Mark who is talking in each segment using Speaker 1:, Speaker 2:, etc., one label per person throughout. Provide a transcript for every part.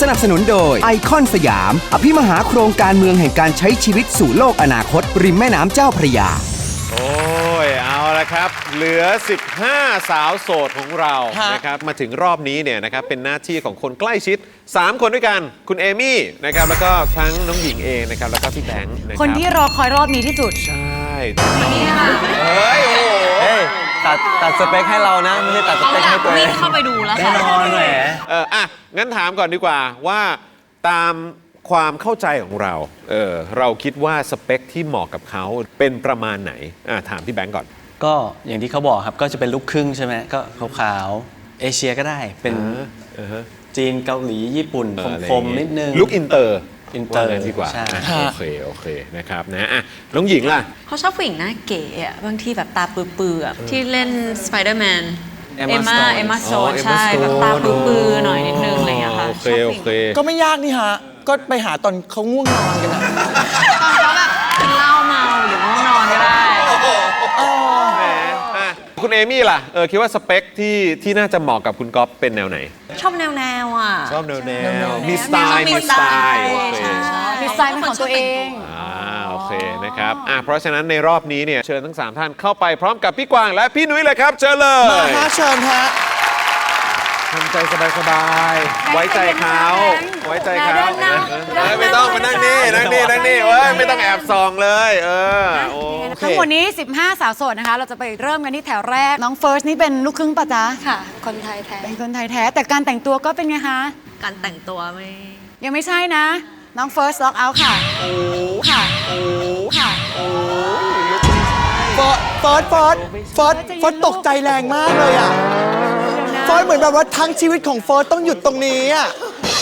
Speaker 1: สนับสนุนโดยไอคอนสยาม อภิมหาโครงการเมืองแห่งการใช้ชีวิตสู่โลกอนาคต ริมแม่น้ำเจ้าพระยา
Speaker 2: โอ้ยเอาละครับ เหลือ 15 สาวโสดของเรา
Speaker 3: ฮะ
Speaker 2: นะครับมาถึงรอบนี้เนี่ยนะครับเป็นหน้าที่ของคนใกล้ชิด 3 คนด้วยกันคุณเอมี่นะครับแล้วก็ทั้งน้องหญิงเองนะครับแล้วก็พี่แบงค์นะครับ
Speaker 4: คนที่รอคอยรอบนี้ที่สุด
Speaker 2: ใช่เฮ้ยโอ้โห
Speaker 3: เฮ้ย ตัดตัดสเปคให้เรานะ ไม่ใช่ตัดสเปคให้ตัวเอ
Speaker 5: วิ่ง
Speaker 3: ง
Speaker 5: เข้าไปดูแล้ว
Speaker 3: แน่
Speaker 5: ค่ะ
Speaker 3: นอนแหม
Speaker 2: เอออะงั้นถามก่อนดีกว่าว่าตามความเข้าใจของเราเออเราคิดว่าสเปคที่เหมาะกับเขาเป็นประมาณไหนอะถามพี่แบงค์ก่อน
Speaker 3: ก็อย่างที่เขาบอกครับก็จะเป็นลูกครึ่งใช่ไหมก็ขาวๆเอเชียก็ได้เป็น
Speaker 2: เออฮะ
Speaker 3: จีนเกาหลีญี่ปุ่น
Speaker 2: เอออะไร
Speaker 3: คมๆนิดนึง
Speaker 2: ลุกอินเตอร์
Speaker 3: อินเตอร์
Speaker 2: ว่างั้นดีกว่า
Speaker 3: ใช่
Speaker 2: อะโอเคโอเคนะครับนะอะน้องหญิงล่ะ
Speaker 5: เขาชอบผู้หญิงหน้าเก๋อะบางทีแบบตาปื้อๆอะที่เล่นสไปเดอร์แมน
Speaker 3: Emma
Speaker 5: เอมมา
Speaker 3: Stone
Speaker 5: เอมมาโซ
Speaker 2: อ๋อ
Speaker 5: น
Speaker 2: Emma
Speaker 5: ใช่แบบ
Speaker 2: Stone
Speaker 5: ตาปื้อๆหน่อยนิดนึงอะไรอย่างเงี้ยค่ะ
Speaker 2: โอเค
Speaker 5: ชอบ
Speaker 2: โอ
Speaker 5: ผู้หญิง
Speaker 2: เค
Speaker 6: ก็ไม่ยากนี่ฮะ ก็ไปหาตอนเขาง่วงนอนกันอะ
Speaker 5: ตอนเขาแบบกินเหล้าเมาหรือง่วงนอนก็ได้
Speaker 2: แหมอะคุณเอมี่ล่ะเออคิดว่าสเปคที่ที่น่าจะเหมาะกับคุณก๊อฟเป็นแนวไหน
Speaker 5: ชอบแนวแนวๆอะ
Speaker 2: ชอบแนวแนวมีสไตล์
Speaker 5: มี
Speaker 2: มีสไตล์โอเค
Speaker 5: ใช่
Speaker 4: มีสไตล์เป็นของตัวเอง
Speaker 2: อ่าโอเคนะครับอะเพราะฉะนั้นในรอบนี้เนี่ยเชิญทั้ง 3 ท่านเข้าไปพร้อมกับพี่กวางและพี่นุ้ยเลยครับ เชิญเล
Speaker 6: มายฮะเชิญฮะ
Speaker 2: ทำใจสบายๆไว้ใจเขาไว้ใจเขา
Speaker 4: เดินหน้า
Speaker 2: เออไม่ต้องมา นั่งนี่นั่งนี่นั่งนี่เว้ยไม่ต้องแอบส่องเลย เออโอเค
Speaker 4: ทั้งหมดนี้ 15 สาวโสดนะคะ เราจะไปเริ่มกันที่แถวแรก น้องเฟิร์สนี่เป็นลูกครึ่งปะจ๊ะ
Speaker 5: ค่ะ คนไทยแท้
Speaker 4: เป็นคนไทยแท้ แต่การแต่งตัวก็เป็นไงคะ
Speaker 5: การแต่งตัวไม่
Speaker 4: ยังไม่ใช่นะ น้องเฟิร์สล็อกเอาท์ค่ะ โอ้ค่ะโอ้ค่ะ
Speaker 6: เฟิร์สเฟิร์สเฟิร์สเฟิร์สเฟิร์สตกใจแรงมากเลยอะเฟิร์สเหมือนแบบว่าทั้งชีวิตของเฟิร์สต้องหยุดตรงนี้อะ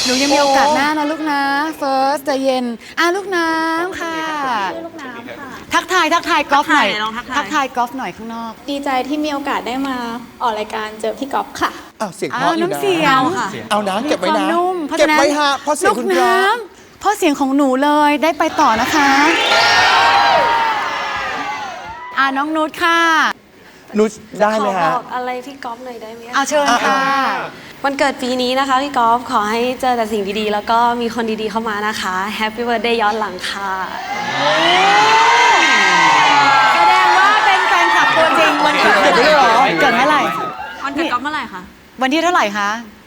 Speaker 4: หนูยังมีโอกาสหน้านะลูกนะเฟิร์สใจเย็นอะลูกน้ำค่ะ
Speaker 7: ลูกน้ำค่ะ
Speaker 4: ทักทายทักทายกอล์ฟหน่อย
Speaker 5: ทักทายลองทักทาย
Speaker 4: ทักทายกอล์ฟหน่อยข้างนอก
Speaker 7: ดีใจที่มีโอกาสได้มาออกรายการเจอพี่ก๊อฟค่ะ
Speaker 6: อ้าวเสียงเพ
Speaker 4: อ้าว
Speaker 6: ราะอยู่
Speaker 4: น้ำ
Speaker 6: นะ
Speaker 4: เสียง
Speaker 5: ค่ะ
Speaker 6: เอานะเก็บไว้
Speaker 4: มีควา
Speaker 6: นะ
Speaker 4: มนุ่มเพราะ
Speaker 6: เก็บ
Speaker 4: ฉะนั้น
Speaker 6: ไว้ฮะเพราะเสียง
Speaker 4: ลูก
Speaker 6: คุณ
Speaker 4: น้
Speaker 6: ก๊อฟำ
Speaker 4: เพราะเสียงของหนูเลยได้ไปต่อนะคะอ่าน้องนุชค่ะ
Speaker 6: นุชได้ไหม
Speaker 8: ขอ
Speaker 6: ฮะ
Speaker 8: บอกอะไรพี่ก๊อฟหน่อยได้ไหม
Speaker 4: เอาเชิญค่ะ
Speaker 8: วันเกิดปีนี้นะคะพี่ก๊อฟขอให้เจอแต่สิ่งดีๆ แล้วก็มีคนดีๆเข้ามานะคะแฮปปี้เบิร์ดเดย์ย้อนหลังค่ะ
Speaker 4: แสดงว่าเป็นแฟนคลับตัวจริงวันเกิด
Speaker 6: เกิดไม่ได้เหรอ
Speaker 4: เกิดเมื่อไหร่
Speaker 5: วันเกิดก๊อฟเมื่อไหร่คะ
Speaker 4: วันที่เท่าไหร่คะ
Speaker 5: อ้าวอ้าว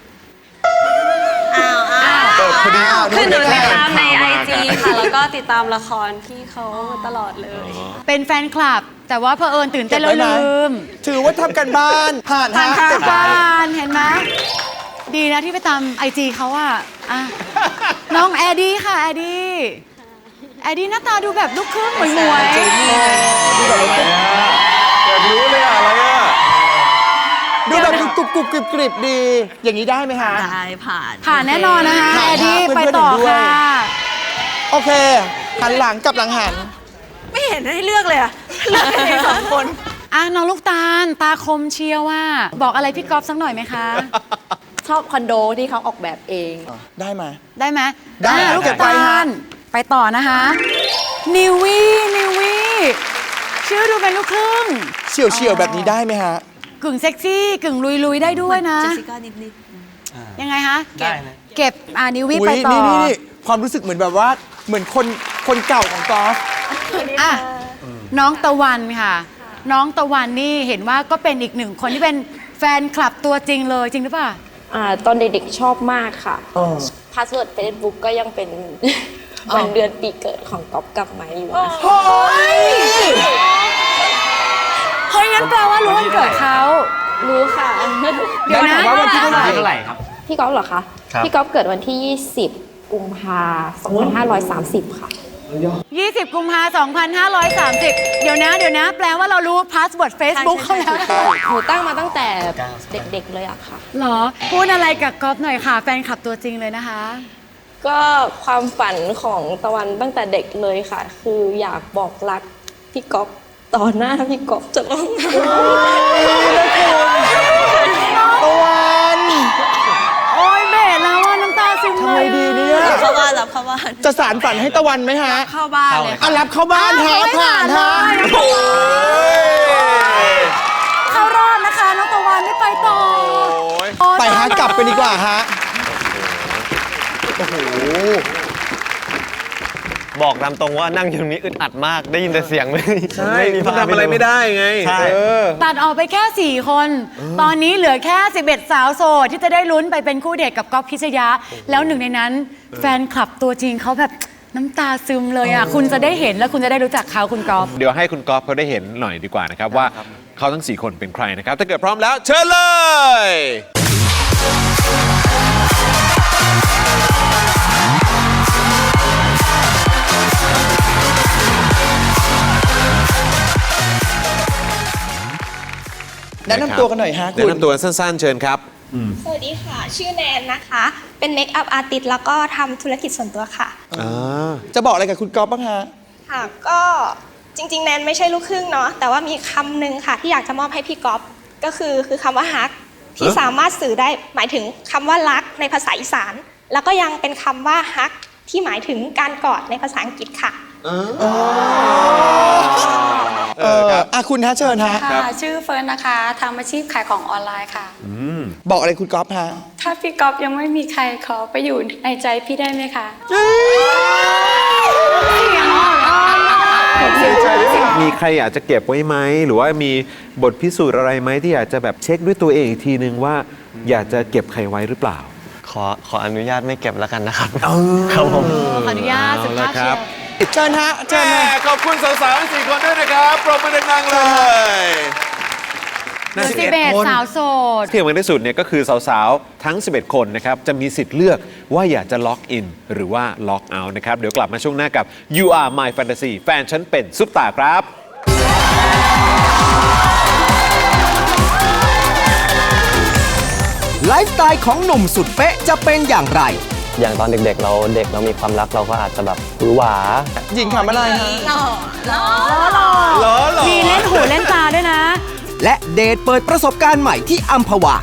Speaker 2: เออพอดีอ้าว
Speaker 8: คือหนูติดตามใน
Speaker 2: ข่
Speaker 8: ไอ
Speaker 2: ว
Speaker 8: จีค่ะ แล้วก็ติดตามละครพี่เขาตลอดเลย
Speaker 4: เป็นแฟนคลับ แต่ว่าเพอเอิญตื่นเต้นแล้ว
Speaker 6: เก็บไว้นะ
Speaker 4: ลืม
Speaker 6: ถือว่าทำกันบ้านผ่าน
Speaker 4: ผ่าน
Speaker 6: ฮะ
Speaker 4: ทาง
Speaker 6: เก็บไว้
Speaker 4: บ้านเห็นไหมดีนะที่ไปตามไอจีเขาอะอะ น้องแอดดี้ค่ะ แอดดี้แอดดี้หน้าตาดูแบบลูกครึ่งหมวยหมวย
Speaker 2: อยากรู้เลยอะอะไรอะ
Speaker 6: ดูแบบ กรุบกรุบกริบกริบดี อย่างนี้ได้ไหมฮะ
Speaker 5: ได้ผ่าน
Speaker 4: ผ่านแน่นอนนะคะ
Speaker 6: ผ่าน
Speaker 4: แอดดี้
Speaker 6: ค่ะ
Speaker 4: ไป
Speaker 6: เพื่อนๆ
Speaker 4: ต่อ
Speaker 6: เห็นด้วย
Speaker 4: ค่ะ
Speaker 6: โอเค หันหลังกลับหลังหัน
Speaker 5: ไม่เห็นให้เลือกเลยอะเลือกกันเองสองคน
Speaker 4: อะน้องลูกตาลตาคมเชียวว่า บอกอะไรพี่ก๊อฟสักหน่อยไหมคะ
Speaker 7: ชอบคอนโดที่เขาออกแบบเอง
Speaker 6: ได้ไหม
Speaker 4: ได้ไหม
Speaker 6: ได้
Speaker 4: อะลูก
Speaker 6: เก็บไว้
Speaker 4: ตา
Speaker 6: ฮะ
Speaker 4: ลไปต่อนะคะนิววี่นิววี่ชื่อดูเป็นลูกครึ่ง
Speaker 6: เฉียวเฉียวๆแบบนี้ได้ไหมฮะ
Speaker 4: กึ่งเซ็กซี่ กึ่งลุยลุยๆได้ด้วยนะ
Speaker 5: เจสสิก้านิดนิด
Speaker 4: ยังไงคะ
Speaker 3: ได้นะ
Speaker 4: เก็บอ่านิววี่
Speaker 6: อุ๊
Speaker 4: ไป
Speaker 6: ย
Speaker 4: ต่อ
Speaker 6: นี่นี่นี่ความรู้สึกเหมือนแบบว่าเหมือนคนคนเก่าของกอล์ฟ
Speaker 4: อะน้องตะวันค่ะ น้องตะวันนี่เห็นว่าก็เป็นอีกหนึ่งคนที่เป็นแฟนคลับตัวจริงเลยจริงหรือเปล่า
Speaker 7: อ่าตอนเด็กๆชอบมากค่ะพาสเวิร์ดเฟซบุ๊กก็ยังเป็น วันเดือนปีเกิดของก๊อฟกับไม้อยู่นะ
Speaker 4: เฮ้ยเฮ้ย งั้นแปลว่ารู้วันเกิดเขา
Speaker 7: รู้ค่ะ
Speaker 4: เดี๋ยวนะ
Speaker 6: ว่าวันที่เท่าไหร่
Speaker 3: เท่าไหร่ครับ
Speaker 7: พี่ก๊อฟเหรอคะ
Speaker 3: ครับ
Speaker 7: พี่ก๊อฟเกิดวันที่ 20 กุมภา2530 ค่ะ
Speaker 4: 20 กุมภา2530 เดี๋ยวนะ เดี๋ยวนะ แปลว่าเรารู้พาสเวิร์ด Facebook เขาแล้ว
Speaker 7: หนูตั้งมาตั้งแต่เด็กๆเลยอะค่ะ
Speaker 4: เหรอ พูดอะไรกับก๊อฟหน่อยค่ะ แฟนคลับตัวจริงเลยนะคะ
Speaker 7: ก็ความฝันของตะวันตั้งแต่เด็กเลยค่ะ คืออยากบอกรักพี่ก๊อฟ ต่อหน้าพี่ก๊อฟจะร้องไห้
Speaker 6: ตะวัน
Speaker 4: โอ้ยเบสแล้วว่าน้ำตาซึม
Speaker 6: ทำ
Speaker 4: เล
Speaker 6: ไง
Speaker 4: ย
Speaker 6: ดีเนี่ย
Speaker 5: ๆเข้าบ้านรับเข้าบ้าน
Speaker 6: จะสารฝันให้ตะวันไหมฮะ
Speaker 5: เข้าบ้านเลย
Speaker 6: อะรับเข้าบ้านฮะผ่านฮะ
Speaker 2: โอ้ย
Speaker 4: เข้ารอบนะคะน้องตะวันได้ไปต่อ
Speaker 2: โอ้ย
Speaker 4: โอ้ย
Speaker 6: ไปฮะกลับไปดีกว่าฮะ
Speaker 9: บอกตามตรงว่านั่งอยู่ตรงนี้อึดอัดมากได้ยินแต่เสียงไม่
Speaker 2: ใช่
Speaker 9: ไม่มี
Speaker 2: มันทำอะไรไม่ได้ไง
Speaker 9: ใช่
Speaker 2: เออ
Speaker 4: ตัดออกไปแค่ 4 คน ตอนนี้เหลือแค่ 11 สาวโสดที่จะได้ลุ้นไปเป็นคู่เดทกับก๊อฟพิชยะแล้วหนึ่งในนั้น แฟนคลับตัวจริงเขาแบบน้ำตาซึมเลยอะคุณจะได้เห็นแล้วคุณจะได้รู้จักเขาคุณก๊อฟ
Speaker 2: เดี๋ยวให้คุณกอล์ฟเขาได้เห็นหน่อยดีกว่านะครับว่าเขาทั้ง 4 คนเป็นใครนะครับ ถ้าเกิดพร้อมแล้วเชิญเลย
Speaker 6: แนะนำตัวกันหน่อยฮะคุ
Speaker 2: แนะ
Speaker 6: ณ
Speaker 2: นำตัวสั้น ๆ เชิญครับ
Speaker 10: สวัสดีค่ะ ชื่อแนนนะคะ เป็นเมคอัพอาร์ติสแล้วก็ทำธุรกิจส่วนตัวค่ะ
Speaker 6: จะบอกอะไรกับคุณก๊อฟบ้างฮะ
Speaker 10: ค่ะ ก็จริง ๆ แนนไม่ใช่ลูกครึ่งเนาะ แต่ว่ามีคำหนึ่งค่ะ ที่อยากจะมอบให้พี่ก๊อฟ ก็คือคือคำว่าฮัก ที่
Speaker 2: เอ๊ะ
Speaker 10: สามารถสื่อได้หมายถึงคำว่ารักในภาษาอีสาน แล้วก็ยังเป็นคำว่าฮักที่หมายถึงการกอดในภาษาอังกฤษค่ะ
Speaker 6: เอออะคุณฮะเชิญฮะ
Speaker 2: ครับ
Speaker 8: ค่ะ ชื่อเฟิร์นนะคะทำอาชีพขายของออนไลน์ค่ะ
Speaker 6: บอกอะไรคุณก๊อฟฮะ
Speaker 8: ถ้าพี่ก๊อฟยังไม่มีใครขอไปอยู่ในใจพี่ได้ไหมคะ
Speaker 2: มีใครอยากจะเก็บไว้ไหม หรือว่ามีบทพิสูจน์อะไรไหมที่อยากจะแบบเช็คด้วยตัวเองอีกทีนึงว่า อยากจะเก็บใครไว้หรือเปล่า
Speaker 9: ขอขออนุญาตไม่เก็บแล้วกันนะครับ ครับผม
Speaker 4: ขออนุญาตสุภาพ
Speaker 2: เอาละครั
Speaker 4: เชี
Speaker 2: บ
Speaker 4: ยว
Speaker 6: เชิญฮะเชิญ
Speaker 2: แม่
Speaker 6: ฮะ
Speaker 2: ขอบคุณสาวๆทั้งสี่คนด้วยนะครับปรบมือดังๆเลย
Speaker 4: เหลือ11สาวโสด
Speaker 2: ที่สำคัญที่สุดเนี่ยก็คือสาวๆ ทั้ง 11 คนนะครับ จะมีสิทธิ์เลือกว่าอยากจะล็อกอินหรือว่าล็อกเอาท์นะครับ เดี๋ยวกลับมาช่วงหน้ากับ You Are My Fantasy แฟนฉันเป็นซุปตาครับ
Speaker 1: ไลฟ์สไตล์ของหนุ่มสุดเป๊ะจะเป็นอย่างไร
Speaker 9: อย่างตอนเด็กๆ เราเด็กเรามีความรักเราก็อาจจะแบบหวือหวา
Speaker 6: หญิงถามอะไรฮะ
Speaker 4: มีเล่นหูเล่นตาด้วยนะ
Speaker 1: และเดทเปิดประสบการณ์ใหม่ที่อัมพวา